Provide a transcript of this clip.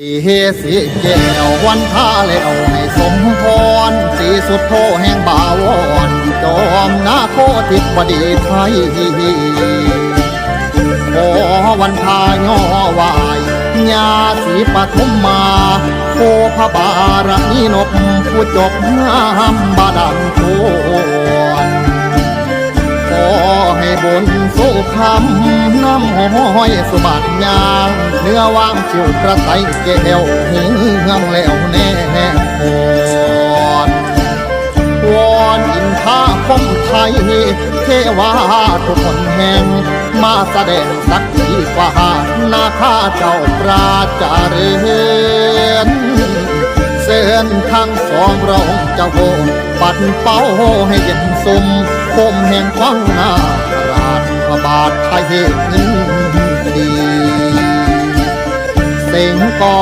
สีเฮสีแก้ววันท่าแล้วให้สมพรสีสุดโทแห่งบาวอนจอมนาโคติบดีไทยขอวันทายอวายญาสีปฐมมาโคพระบารมีนบผู้จบงามบาดันโท บุญสุขคำน้ำห้อยสบัติยางเนื้อว่างชิวกระไตเกลียวหึงเงาแล้วแน่พรวอนอินทาคมไทยเทวาทุกคนแห่ง มาแสดงสักทีกว่านาข้าเจ้าปราจาเรือนเส้นทางสองเราเจ้าโหปัดเป้าให้เย็นสมคมแห่งฟังหน้า บาทไทยเงินดี เสียงกอ